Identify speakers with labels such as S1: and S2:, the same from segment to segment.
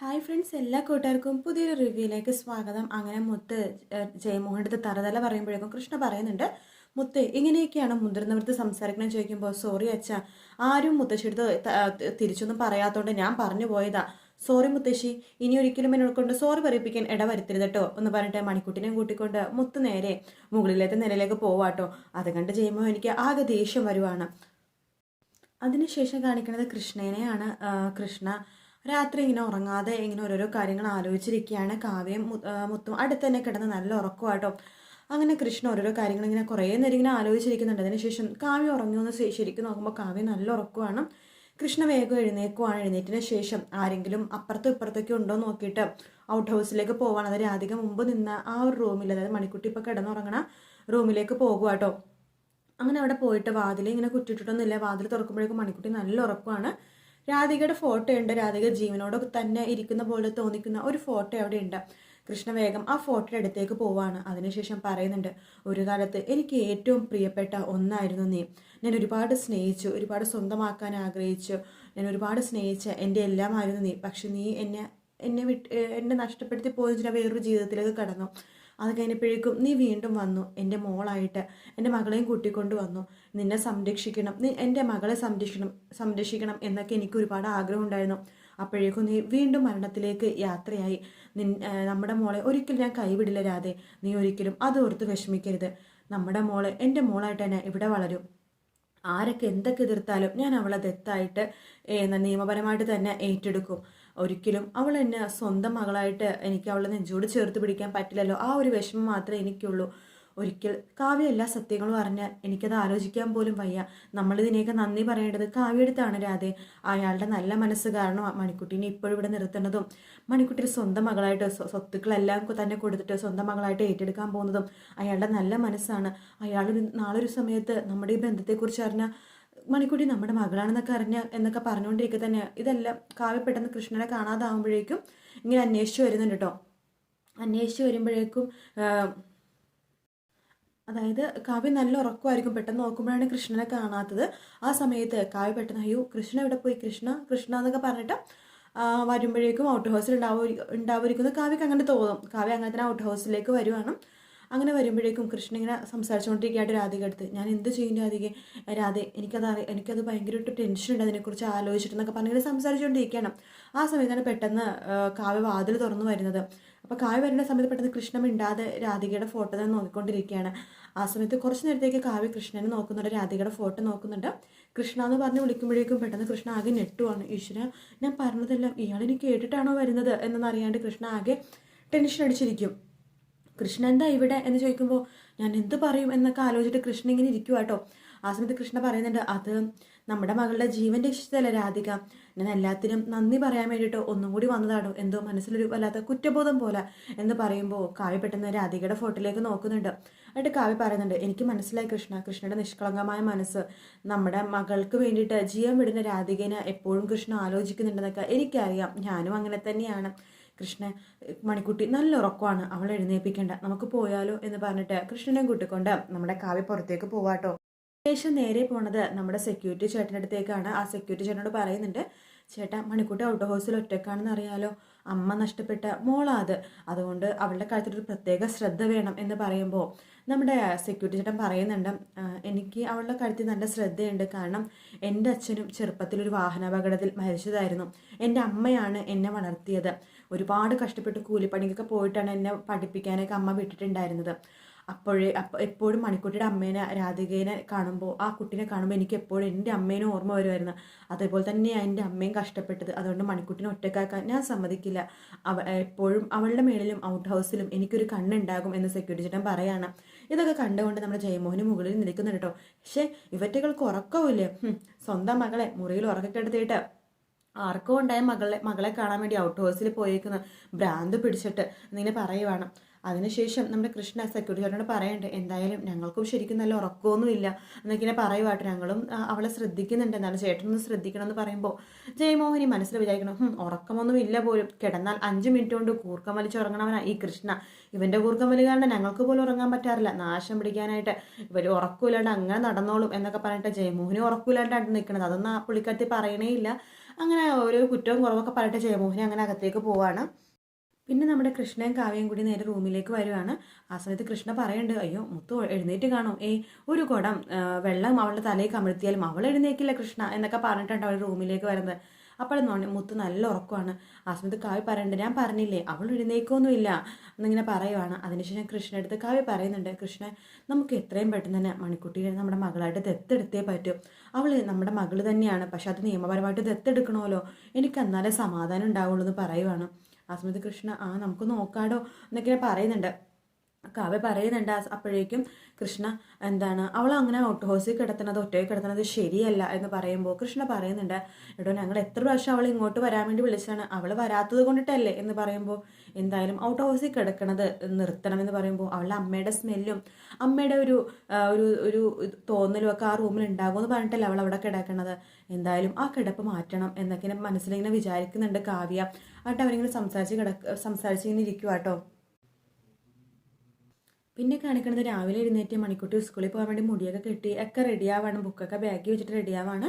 S1: Hi friends എല്ലാ കൂട്ടുകാർക്കും പുതിയൊരു റിവ്യൂയിലേക്ക് സ്വാഗതം. അങ്ങനെ മുത്ത് ജയമോഹന്റെ തറതല പറയുമ്പോഴേക്കും കൃഷ്ണ പറയുന്നുണ്ട് മുത്ത് ഇങ്ങനെയൊക്കെയാണ് മുതിർന്നവർക്ക് സംസാരിക്കണം? ചോദിക്കുമ്പോൾ സോറി അച്ഛ ആരും മുത്തശ്ശിയെടുത്ത് തിരിച്ചൊന്നും പറയാത്തതുകൊണ്ട് ഞാൻ പറഞ്ഞു പോയതാ. സോറി മുത്തശ്ശി ഇനി ഒരിക്കലും എന്നോട് കൊണ്ട് സോറി പറയിപ്പിക്കാൻ ഇട വരുത്തരുത് കേട്ടോ എന്ന് പറഞ്ഞിട്ട് മണിക്കുട്ടിനെയും കൂട്ടിക്കൊണ്ട് മുത്ത് നേരെ മുകളിലത്തെ നിലയിലേക്ക് പോവാട്ടോ അത് കണ്ട് ജയമോഹൻ എനിക്ക് ആകെ ദേഷ്യം വരുവാണ്. അതിനുശേഷം കാണിക്കുന്നത് കൃഷ്ണനെയാണ്. കൃഷ്ണ രാത്രി ഇങ്ങനെ ഉറങ്ങാതെ ഇങ്ങനെ ഓരോരോ കാര്യങ്ങൾ ആലോചിച്ചിരിക്കുകയാണ്. കാവ്യം മുത്തും അടുത്ത് തന്നെ കിടന്ന് നല്ല ഉറക്കമാട്ടോ. അങ്ങനെ കൃഷ്ണ ഓരോരോ കാര്യങ്ങൾ ഇങ്ങനെ കുറേ നേരം ഇങ്ങനെ ആലോചിച്ചിരിക്കുന്നുണ്ട്. അതിനുശേഷം കാവ്യം ഉറങ്ങുമെന്ന് ശരിക്കും നോക്കുമ്പോൾ കാവ്യം നല്ല ഉറക്കമാണ്. കൃഷ്ണ വേഗം എഴുന്നേക്കുവാണ്. എഴുന്നേറ്റിന് ശേഷം ആരെങ്കിലും അപ്പുറത്തും ഇപ്പുറത്തൊക്കെ ഉണ്ടോ നോക്കിയിട്ട് ഔട്ട് ഹൗസിലേക്ക് പോവാണ്. അതായത് രാധിക മുമ്പ് നിന്ന ആ ഒരു റൂമിൽ അതായത് മണിക്കുട്ടി ഇപ്പോൾ കിടന്നുറങ്ങണ റൂമിലേക്ക് പോകുവാട്ടോ. അങ്ങനെ അവിടെ പോയിട്ട് വാതിൽ ഇങ്ങനെ കുറ്റിട്ടിട്ടൊന്നുമില്ല വാതിൽ തുറക്കുമ്പോഴേക്കും മണിക്കുട്ടി നല്ല ഉറക്കമാണ് രാധികയുടെ ഫോട്ടോ ഉണ്ട്. രാധിക ജീവനോട് തന്നെ ഇരിക്കുന്ന പോലെ തോന്നിക്കുന്ന ഒരു ഫോട്ടോ അവിടെ ഉണ്ട് കൃഷ്ണ വേഗം ആ ഫോട്ടോ അടുത്തേക്ക് പോവാണ്. അതിനുശേഷം പറയുന്നുണ്ട് ഒരു കാലത്ത് എനിക്ക് ഏറ്റവും പ്രിയപ്പെട്ട ഒന്നായിരുന്നു നീ. ഞാൻ ഒരുപാട് സ്നേഹിച്ചു ഒരുപാട് സ്വന്തമാക്കാൻ ആഗ്രഹിച്ചു. ഞാൻ ഒരുപാട് സ്നേഹിച്ച എന്റെ എല്ലാമായിരുന്നു നീ. പക്ഷെ നീ എന്നെ എന്നെ വിട്ട് എന്നെ നഷ്ടപ്പെടുത്തി പോയതിന് വേറൊരു ജീവിതത്തിലേക്ക് കടന്നു. അത് കഴിഞ്ഞപ്പോഴേക്കും നീ വീണ്ടും വന്നു. എന്റെ മോളായിട്ട് എന്റെ മകളെയും കൂട്ടിക്കൊണ്ട് വന്നു. നിന്നെ സംരക്ഷിക്കണം. നീ എന്റെ മകളെ സംരക്ഷിക്കണം സംരക്ഷിക്കണം എന്നൊക്കെ എനിക്ക് ഒരുപാട് ആഗ്രഹം ഉണ്ടായിരുന്നു. അപ്പോഴേക്കും നീ വീണ്ടും മരണത്തിലേക്ക് യാത്രയായി. നിൻ നമ്മുടെ മോളെ ഒരിക്കലും ഞാൻ കൈവിടില്ല രാധേ. നീ ഒരിക്കലും അത് ഓർത്ത് വിഷമിക്കരുത്. നമ്മുടെ മോളെ എന്റെ മോളായിട്ട് തന്നെ ഇവിടെ വളരും. ആരൊക്കെ എന്തൊക്കെ എതിർത്താലും ഞാൻ അവളെ ദത്തായിട്ട് നിയമപരമായിട്ട് തന്നെ ഏറ്റെടുക്കും. ഒരിക്കലും അവൾ എന്നെ സ്വന്തം മകളായിട്ട് എനിക്ക് അവളെ നെഞ്ചോട് ചേർത്ത് പിടിക്കാൻ പറ്റില്ലല്ലോ. ആ ഒരു വിഷമം മാത്രമേ എനിക്കുള്ളൂ. ഒരിക്കൽ കാവ്യ എല്ലാ സത്യങ്ങളും അറിഞ്ഞാൽ എനിക്കത് ആലോചിക്കാൻ പോലും വയ്യ. നമ്മളിതിനെയൊക്കെ നന്ദി പറയേണ്ടത് കാവ്യടുത്താണ് രാധെ. അയാളുടെ നല്ല മനസ്സ് കാരണം മണിക്കുട്ടീനെ ഇപ്പോഴും ഇവിടെ നിർത്തുന്നതും മണിക്കുട്ടിയുടെ സ്വന്തം മകളായിട്ട് സ്വത്തുക്കളെല്ലാം തന്നെ കൊടുത്തിട്ട് സ്വന്തം മകളായിട്ട് ഏറ്റെടുക്കാൻ പോകുന്നതും അയാളുടെ നല്ല മനസ്സാണ്. അയാൾ നാളൊരു സമയത്ത് നമ്മുടെ ഈ ബന്ധത്തെക്കുറിച്ച് അറിഞ്ഞ മണിക്കുട്ടി നമ്മുടെ മകളാണെന്നൊക്കെ അറിഞ്ഞ എന്നൊക്കെ പറഞ്ഞുകൊണ്ടിരിക്കുക തന്നെ. ഇതെല്ലാം കാവ്യ പെട്ടെന്ന് കൃഷ്ണനെ കാണാതാവുമ്പോഴേക്കും ഇങ്ങനെ അന്വേഷിച്ച് വരുന്നുണ്ട് കേട്ടോ അന്വേഷിച്ച് വരുമ്പോഴേക്കും അതായത് കാവ്യ നല്ല ഉറക്കമായിരിക്കും പെട്ടെന്ന് നോക്കുമ്പോഴാണ് കൃഷ്ണനെ കാണാത്തത്. ആ സമയത്ത് കാവ്യ പെട്ടെന്ന് അയ്യോ കൃഷ്ണ എവിടെ പോയി? കൃഷ്ണ കൃഷ്ണ എന്നൊക്കെ പറഞ്ഞിട്ട് വരുമ്പോഴേക്കും ഔട്ട് ഹൗസിൽ ഉണ്ടാവും ഉണ്ടാവുമായിരിക്കും കാവ്യക്ക് അങ്ങനെ തോന്നും. കാവ്യ അങ്ങനെ തന്നെ ഔട്ട് ഹൗസിലേക്ക് വരുവാണ്. അങ്ങനെ വരുമ്പോഴേക്കും കൃഷ്ണൻ ഇങ്ങനെ സംസാരിച്ചുകൊണ്ടിരിക്കുകയായിട്ട് രാധിക അടുത്ത്. ഞാൻ എന്ത് ചെയ്യും രാധിക? രാധെ എനിക്കത് അറി എനിക്കത് ഭയങ്കരമായിട്ട് ടെൻഷൻ ഉണ്ട്. അതിനെക്കുറിച്ച് ആലോചിച്ചിട്ടെന്നൊക്കെ പറഞ്ഞിങ്ങനെ സംസാരിച്ചുകൊണ്ടിരിക്കണം ആ സമയത്താണ് പെട്ടെന്ന് കാവ്യ വാതിൽ തുറന്നു വരുന്നത്. അപ്പോൾ കാവ്യ വരുന്ന സമയത്ത് പെട്ടെന്ന് കൃഷ്ണൻ മിണ്ടാതെ രാധികയുടെ ഫോട്ടോ തന്നെ നോക്കിക്കൊണ്ടിരിക്കുകയാണ്. ആ സമയത്ത് കുറച്ച് നേരത്തേക്ക് കാവ്യ കൃഷ്ണനെ നോക്കുന്നുണ്ട്. രാധികയുടെ ഫോട്ടോ നോക്കുന്നുണ്ട്. കൃഷ്ണ എന്ന് പറഞ്ഞ് വിളിക്കുമ്പോഴേക്കും പെട്ടെന്ന് കൃഷ്ണ ആകെ ഞെട്ടുവാണ്. ഈശ്വര ഞാൻ പറഞ്ഞതെല്ലാം ഇയാളെനിക്ക് കേട്ടിട്ടാണോ വരുന്നത്? എന്നറിയാണ്ട് കൃഷ്ണ ആകെ ടെൻഷൻ അടിച്ചിരിക്കും. കൃഷ്ണ എന്താ ഇവിടെ എന്ന് ചോദിക്കുമ്പോൾ ഞാൻ എന്ത് പറയും? എന്നൊക്കെ ആലോചിച്ചിട്ട് കൃഷ്ണൻ ഇങ്ങനെ ഇരിക്കുക കേട്ടോ ആ സമയത്ത് കൃഷ്ണ പറയുന്നുണ്ട് അത് നമ്മുടെ മകളുടെ ജീവൻ രക്ഷിച്ചതല്ലേ രാധിക? ഞാൻ എല്ലാത്തിനും നന്ദി പറയാൻ വേണ്ടിയിട്ട് ഒന്നും കൂടി വന്നതാണോ? എന്തോ മനസ്സിലൊരു വല്ലാത്ത കുറ്റബോധം പോലെ എന്ന് പറയുമ്പോൾ കാവ്യ പെട്ടെന്ന് രാധികയുടെ ഫോട്ടോയിലേക്ക് നോക്കുന്നുണ്ട്. എന്നിട്ട് കാവ്യ പറയുന്നുണ്ട് എനിക്ക് മനസ്സിലായി കൃഷ്ണ കൃഷ്ണയുടെ നിഷ്കളങ്കമായ മനസ്സ്. നമ്മുടെ മകൾക്ക് വേണ്ടിയിട്ട് ജീവൻ വിടുന്ന രാധികനെ എപ്പോഴും കൃഷ്ണ ആലോചിക്കുന്നുണ്ടെന്നൊക്കെ എനിക്കറിയാം. ഞാനും അങ്ങനെ തന്നെയാണ്. കൃഷ്ണ മണിക്കുട്ടി നല്ല ഉറക്കമാണ്. അവളെ എഴുന്നേൽപ്പിക്കേണ്ട. നമുക്ക് പോയാലോ എന്ന് പറഞ്ഞിട്ട് കൃഷ്ണനെ കൂട്ടിക്കൊണ്ട് നമ്മുടെ കാവ്യ പുറത്തേക്ക് പോവാട്ടോ. ശേഷം നേരെ പോണത് നമ്മുടെ സെക്യൂരിറ്റി ചേട്ടന്റെ അടുത്തേക്കാണ്. ആ സെക്യൂരിറ്റി ചേട്ടനോട് പറയുന്നുണ്ട് ചേട്ടാ മണിക്കുട്ടി ഔട്ട് ഹൗസിൽ ഒറ്റക്കാണെന്ന് അറിയാലോ. അമ്മ നഷ്ടപ്പെട്ട മോളാ അത് അതുകൊണ്ട് അവളുടെ കാര്യത്തിൽ ഒരു പ്രത്യേക ശ്രദ്ധ വേണം എന്ന് പറയുമ്പോൾ നമ്മുടെ സെക്യൂരിറ്റി ചേട്ടൻ പറയുന്നുണ്ട് എനിക്ക് അവളുടെ കാര്യത്തിൽ നല്ല ശ്രദ്ധയുണ്ട്. കാരണം എന്റെ അച്ഛനും ചെറുപ്പത്തിൽ ഒരു വാഹനാപകടത്തിൽ മരിച്ചതായിരുന്നു. എന്റെ അമ്മയാണ് എന്നെ വളർത്തിയത്. ഒരുപാട് കഷ്ടപ്പെട്ട് കൂലിപ്പണിക്കൊക്കെ പോയിട്ടാണ് എന്നെ പഠിപ്പിക്കാനൊക്കെ അമ്മ വിട്ടിട്ടുണ്ടായിരുന്നത്. അപ്പോഴേ അപ്പോൾ എപ്പോഴും മണിക്കുട്ടിയുടെ അമ്മേനെ രാധികേനെ കാണുമ്പോൾ ആ കുട്ടീനെ കാണുമ്പോൾ എനിക്ക് എപ്പോഴും എന്റെ അമ്മേനെ ഓർമ്മ വരുമായിരുന്നു. അതേപോലെ തന്നെയാണ് എന്റെ അമ്മയും കഷ്ടപ്പെട്ടത്. അതുകൊണ്ട് മണിക്കുട്ടിനെ ഒറ്റക്കാക്കാൻ ഞാൻ സമ്മതിക്കില്ല. അവ എപ്പോഴും അവളുടെ മേളിലും ഔട്ട് ഹൗസിലും എനിക്കൊരു കണ്ണുണ്ടാകും എന്ന് സെക്യൂരിറ്റി ചേട്ടൻ പറയാണ്. ഇതൊക്കെ കണ്ടുകൊണ്ട് നമ്മുടെ ജയമോഹന് മുകളിൽ നിൽക്കുന്നുണ്ട് കേട്ടോ. പക്ഷേ ഇവറ്റകൾക്ക് ഉറക്കമില്ലേ സ്വന്തം മകളെ മുറിയിൽ ഉറക്കക്കെടുത്തിട്ട് ആർക്കോ ഉണ്ടായ മകളെ മകളെ കാണാൻ വേണ്ടി ഔട്ട് ഹൗസിൽ പോയേക്കുന്ന. ഭ്രാന്ത് പിടിച്ചിട്ട് എന്നിങ്ങനെ പറയുവാണ്. അതിനുശേഷം നമ്മുടെ കൃഷ്ണ സെക്യൂരിറ്റിയോട് പറയണ്ട് എന്തായാലും ഞങ്ങൾക്കും ശരിക്കും നല്ല ഉറക്കമൊന്നുമില്ല. എന്നൊക്കെ പറയുവാട്ട് ഞങ്ങളും അവളെ ശ്രദ്ധിക്കുന്നുണ്ട്. എന്നാലും ചേട്ടനൊന്ന് ശ്രദ്ധിക്കണം എന്ന് പറയുമ്പോൾ ജയമോഹനി മനസ്സിൽ വിചാരിക്കണം ഉറക്കമൊന്നും ഇല്ല പോലും. കിടന്നാൽ അഞ്ച് മിനിറ്റ് കൊണ്ട് കൂർക്കം വലിച്ചുറങ്ങണവനാ ഈ കൃഷ്ണ. ഇവന്റെ കൂർക്കം വലി കാരണം ഞങ്ങൾക്ക് പോലും ഉറങ്ങാൻ പറ്റാറില്ല. നാശം പിടിക്കാനായിട്ട് ഇവർ ഉറക്കമില്ലാണ്ട് അങ്ങനെ നടന്നോളും എന്നൊക്കെ പറഞ്ഞിട്ട് ജയമോഹനി ഉറക്കൂലാണ്ടാണ് നിൽക്കുന്നത് അതൊന്നും ആ പുള്ളിക്കാരത്തി പറയണേ ഇല്ല അങ്ങനെ ഓരോ കുറ്റവും കുറവൊക്കെ പറഞ്ഞിട്ട് ജയമോഹിനി അങ്ങനെ അകത്തേക്ക് പോവാണ്. പിന്നെ നമ്മുടെ കൃഷ്ണയും കാവ്യയും കൂടി നേരെ റൂമിലേക്ക് വരുവാണ്. ആ സമയത്ത് കൃഷ്ണ പറയുന്നുണ്ട് അയ്യോ മുത്തു എഴുന്നേറ്റ് കാണും. ഏ ഒരു കുടം വെള്ളം അവളുടെ തലയിൽ കമിഴ്ത്തിയാലും അവൾ എഴുന്നേക്കില്ല കൃഷ്ണ എന്നൊക്കെ പറഞ്ഞിട്ടുണ്ട് അവൾ റൂമിലേക്ക് വരുന്നത്. അപ്പോൾ മുത്തു നല്ല ഉറക്കമാണ്. ആ സമയത്ത് കാവ്യ പറയുന്നുണ്ട് ഞാൻ പറഞ്ഞില്ലേ അവൾ എഴുന്നേക്കൊന്നുമില്ല എന്നിങ്ങനെ പറയുവാണ്. അതിനുശേഷം കൃഷ്ണ അടുത്ത് കാവ്യ പറയുന്നുണ്ട് കൃഷ്ണൻ നമുക്ക് എത്രയും പെട്ടെന്ന് തന്നെ മണിക്കുട്ടിയെ നമ്മുടെ മകളായിട്ട് ദത്തെടുത്തേ പറ്റൂ. അവൾ നമ്മുടെ മകൾ തന്നെയാണ് പക്ഷെ അത് നിയമപരമായിട്ട് ദത്തെടുക്കണമല്ലോ. എനിക്ക് എന്നാലേ സമാധാനം ഉണ്ടാവുള്ളൂ എന്ന് പറയുവാണ്. ആ സമയത്ത് കൃഷ്ണ ആ നമുക്ക് നോക്കാടോ എന്നൊക്കെ പറയുന്നുണ്ട്. കാവ്യ പറയുന്നുണ്ട് അപ്പോഴേക്കും കൃഷ്ണ എന്താണ് അവൾ അങ്ങനെ ഔട്ട് ഹൗസിൽ കിടത്തുന്നത് ഒറ്റയിൽ കിടത്തുന്നത് ശരിയല്ല എന്ന് പറയുമ്പോൾ കൃഷ്ണ പറയുന്നുണ്ട് എടോ ഞങ്ങൾ എത്ര പ്രാവശ്യം അവൾ ഇങ്ങോട്ട് വരാൻ വേണ്ടി വിളിച്ചാണ് അവൾ വരാത്തത് കൊണ്ടിട്ടല്ലേ എന്ന് പറയുമ്പോൾ എന്തായാലും ഔട്ട് ഹൗസിൽ കിടക്കണത് നിർത്തണം എന്ന് പറയുമ്പോൾ അവളുടെ അമ്മയുടെ സ്മെല്ലും അമ്മയുടെ ഒരു ഒരു ഒരു തോന്നലും ഒക്കെ ആ റൂമിൽ ഉണ്ടാകുമെന്ന് പറഞ്ഞിട്ടല്ലേ അവൾ അവിടെ കിടക്കണത്. എന്തായാലും ആ കിടപ്പ് മാറ്റണം എന്നൊക്കെ മനസ്സിലിങ്ങനെ വിചാരിക്കുന്നുണ്ട് കാവ്യ. എന്നിട്ട് അവരിങ്ങനെ സംസാരിച്ച് കിടക്ക സംസാരിച്ച് ഇങ്ങനെ ഇരിക്കുക കേട്ടോ പിന്നെ കാണിക്കണത് രാവിലെ എഴുന്നേറ്റ് മണിക്കുട്ടി സ്കൂളിൽ പോകാൻ വേണ്ടി മുടിയൊക്കെ കെട്ടി ഒക്കെ റെഡിയാവാണ് ബുക്കൊക്കെ ബാഗിൽ വെച്ചിട്ട് റെഡിയാവാണ്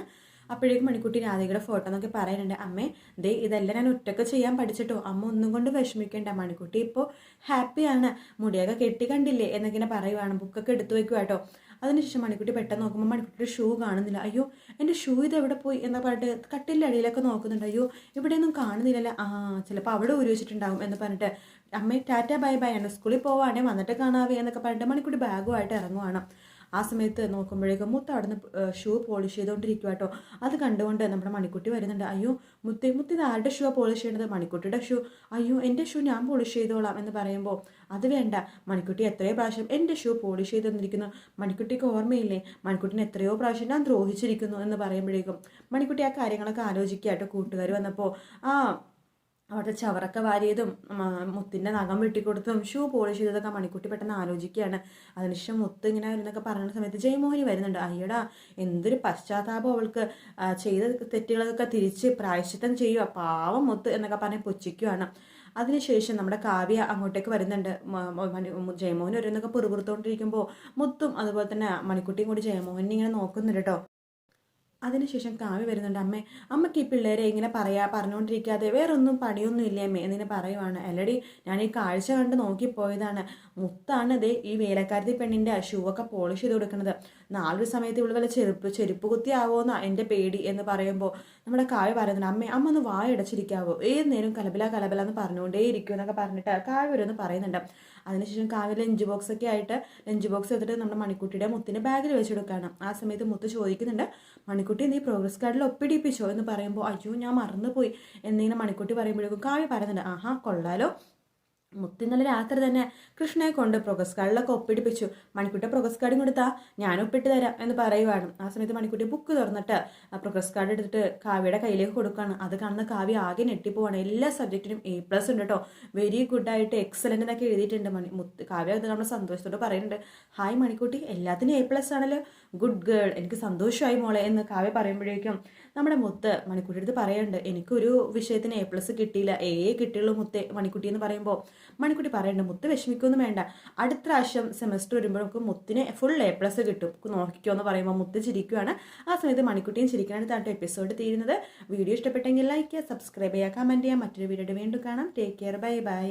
S1: അപ്പോഴേക്കും മണിക്കുട്ടി രാധികയുടെ ഫോട്ടോ എന്നൊക്കെ പറയുന്നുണ്ട്. അമ്മേ ദേ ഇതെല്ലാം ഞാൻ ഒറ്റയ്ക്ക് ചെയ്യാൻ പഠിച്ചിട്ടോ. അമ്മ ഒന്നും കൊണ്ട് വിഷമിക്കേണ്ട. മണിക്കുട്ടി ഇപ്പോൾ ഹാപ്പിയാണ് മുടിയൊക്കെ കെട്ടി കണ്ടില്ലേ? എന്നൊക്കെ പറയുവാണ്. ബുക്കൊക്കെ എടുത്തു വെക്കുക കേട്ടോ അതിനുശേഷം മണിക്കുട്ടി പെട്ടെന്ന് നോക്കുമ്പോൾ മണിക്കുട്ടിയുടെ ഷൂ കാണുന്നില്ല. അയ്യോ എന്റെ ഷൂ ഇത് എവിടെ പോയി? എന്ന് പറഞ്ഞിട്ട് കട്ടിലിന്റെ അടിയിലൊക്കെ നോക്കുന്നുണ്ട്. അയ്യോ ഇവിടെയൊന്നും കാണുന്നില്ലല്ലോ. ആ ചിലപ്പോൾ അവിടെ ഊരി എന്ന് പറഞ്ഞിട്ട് അമ്മേ ടാറ്റ ബൈ ബൈ. ആണ് സ്കൂളിൽ പോവാണേ വന്നിട്ട് കാണാവേ എന്നൊക്കെ പറഞ്ഞിട്ട് മണിക്കുട്ടി ബാഗുമായിട്ട് ഇറങ്ങുവാണ്. ആ സമയത്ത് നോക്കുമ്പോഴേക്കും മുത്ത അവിടുന്ന് ഷൂ പോളിഷ് ചെയ്തുകൊണ്ടിരിക്കുക കേട്ടോ അത് കണ്ടുകൊണ്ട് നമ്മുടെ മണിക്കുട്ടി വരുന്നുണ്ട്. അയ്യോ മുത്തി മുത്തി ഇത് ആരുടെ ഷൂ പോളിഷ് ചെയ്യണത്? മണിക്കുട്ടിയുടെ ഷൂ അയ്യോ എന്റെ ഷൂ ഞാൻ പോളിഷ് ചെയ്തോളാം എന്ന് പറയുമ്പോൾ അത് വേണ്ട. മണിക്കുട്ടി എത്രയോ പ്രാവശ്യം എന്റെ ഷൂ പോളിഷ് ചെയ്ത് തന്നിരിക്കുന്നു. മണിക്കുട്ടിക്ക് ഓർമ്മയില്ലേ? മണിക്കുട്ടിനെ എത്രയോ പ്രാവശ്യം ഞാൻ ദ്രോഹിച്ചിരിക്കുന്നു എന്ന് പറയുമ്പോഴേക്കും മണിക്കുട്ടി ആ കാര്യങ്ങളൊക്കെ ആലോചിക്കുക കേട്ടോ കൂട്ടുകാർ വന്നപ്പോൾ ആ അവിടുത്തെ ചവറൊക്കെ വാരിയതും മുത്തിന്റെ നഖം വെട്ടിക്കൊടുത്തതും ഷൂ പോളിഷ് ചെയ്തതൊക്കെ മണിക്കുട്ടി പെട്ടെന്ന് ആലോചിക്കുകയാണ്. അതിനുശേഷം മുത്ത് ഇങ്ങനെ വരുന്നൊക്കെ പറയുന്ന സമയത്ത് ജയമോഹിനി വരുന്നുണ്ട്. അയ്യടാ എന്തൊരു പശ്ചാത്താപം അവൾക്ക്. ചെയ്ത തെറ്റുകളൊക്കെ തിരിച്ച് പ്രായശ്ചിത്തം ചെയ്യുക പാവം മുത്ത് എന്നൊക്കെ പറഞ്ഞ് പുച്ഛിക്കുകയാണ് അതിനുശേഷം നമ്മുടെ കാവ്യ അങ്ങോട്ടേക്ക് വരുന്നുണ്ട്. ജയമോഹൻ ഒരു എന്നൊക്കെ മുത്തും അതുപോലെ തന്നെ മണിക്കുട്ടിയും കൂടി ജയമോഹനെ ഇങ്ങനെ നോക്കുന്നുണ്ട് കേട്ടോ. അതിനുശേഷം കാവ്യ വരുന്നുണ്ട് അമ്മേ അമ്മയ്ക്ക് ഈ പിള്ളേരെ ഇങ്ങനെ പറയാ പറഞ്ഞുകൊണ്ടിരിക്കാതെ വേറൊന്നും പണിയൊന്നും ഇല്ലേ അമ്മേ എന്നിങ്ങനെ പറയുവാണ്. അല്ലടി ഞാൻ ഈ കാഴ്ച കണ്ട് നോക്കിപ്പോയതാണ്. മുത്താണ് ഇതേ ഈ വേലക്കാരത്തി പെണ്ണിന്റെ ഷൂവൊക്കെ പോളിഷ് ചെയ്ത് കൊടുക്കുന്നത് നാളൊരു സമയത്ത് ഇവിടെ വല്ല ചെരുപ്പ് ചെരുപ്പ് കുത്തി ആവോന്നാ എന്റെ പേടി എന്ന് പറയുമ്പോൾ നമ്മുടെ കാവ്യ പറയുന്നുണ്ട് അമ്മേ അമ്മ ഒന്ന് വായടച്ചിരിക്കാവോ ഏത് നേരം കലബല കലബല എന്ന് പറഞ്ഞുകൊണ്ടേ ഇരിക്കും എന്നൊക്കെ പറഞ്ഞിട്ട് കാവ്യ ഒരു പറയുന്നുണ്ട്. അതിനുശേഷം കാവ്യ ലഞ്ച് ബോക്സ് ഒക്കെ ആയിട്ട് ലഞ്ച് ബോക്സ് എടുത്തിട്ട് നമ്മുടെ മണിക്കുട്ടിയുടെ മുത്തിന്റെ ബാഗിൽ വെച്ചെടുക്കുകയാണ് ആ സമയത്ത് മുത്ത് ചോദിക്കുന്നുണ്ട് നീ പ്രോഗ്രസ് കാർഡിൽ ഒപ്പിടിപ്പിച്ചോ എന്ന് പറയുമ്പോൾ അയ്യോ ഞാൻ മറന്നുപോയി. എന്നിങ്ങനെ മണിക്കുട്ടി പറയുമ്പോഴേക്കും കാവ്യ പറയുന്നുണ്ട് ആഹാ കൊള്ളാലോ. മുത്ത് ഇന്നലെ രാത്രി തന്നെ കൃഷ്ണയെ കൊണ്ട് പ്രോഗ്രസ് കാർഡിലൊക്കെ ഒപ്പിടിപ്പിച്ചു. മണിക്കുട്ടി പ്രോഗ്രസ് കാർഡും കൊടുത്താ ഞാൻ ഒപ്പിട്ട് തരാം എന്ന് പറയുവാണ്. ആ സമയത്ത് മണിക്കുട്ടി ബുക്ക് തുറന്നിട്ട് ആ പ്രോഗ്രസ് കാർഡ് എടുത്തിട്ട് കാവ്യയുടെ കയ്യിലേക്ക് കൊടുക്കുകയാണ് അത് കാണുന്ന കാവ്യ ആകെ ഞെട്ടിപ്പോവാണ്. എല്ലാ സബ്ജക്റ്റിനും എ പ്ലസ് ഉണ്ട് കേട്ടോ വെരി ഗുഡ് ആയിട്ട് എക്സലന്റ് എന്നൊക്കെ എഴുതിയിട്ടുണ്ട് മണി മുത്ത് കാവ്യ അത് നമ്മൾ സന്തോഷത്തോടെ പറയുന്നുണ്ട്. ഹായ് മണിക്കുട്ടി എല്ലാത്തിനും എ പ്ലസ് ആണല്ലോ. ഗുഡ് ഗേൾ എനിക്ക് സന്തോഷമായി മോളെ എന്ന് കാവ്യ പറയുമ്പോഴേക്കും നമ്മുടെ മുത്ത് മണിക്കുട്ടി അടുത്ത് പറയുന്നുണ്ട് എനിക്കൊരു വിഷയത്തിന് എ പ്ലസ് കിട്ടിയില്ല. എ കിട്ടിയുള്ളൂ മുത്തേ മണിക്കുട്ടി എന്ന് പറയുമ്പോൾ മണിക്കുട്ടി പറയുന്നുണ്ട് മുത്ത് വിഷമിക്കൊന്നും വേണ്ട. അടുത്ത പ്രാവശ്യം സെമസ്റ്റർ വരുമ്പോൾ നമുക്ക് മുത്തിന് ഫുൾ എ പ്ലസ് കിട്ടും. നോക്കിക്കോ എന്ന് പറയുമ്പോൾ മുത്ത് ചിരിക്കുകയാണ് ആ സമയത്ത് മണിക്കുട്ടിയും ചിരിക്കാനാണ് താട്ട് എപ്പിസോഡ് തീരുന്നത്. വീഡിയോ ഇഷ്ടപ്പെട്ടെങ്കിൽ ലൈക്ക് ചെയ്യുക സബ്സ്ക്രൈബ് ചെയ്യുക കമന്റ് ചെയ്യുക. മറ്റൊരു വീഡിയോ വീണ്ടും കാണാം. Take care bye bye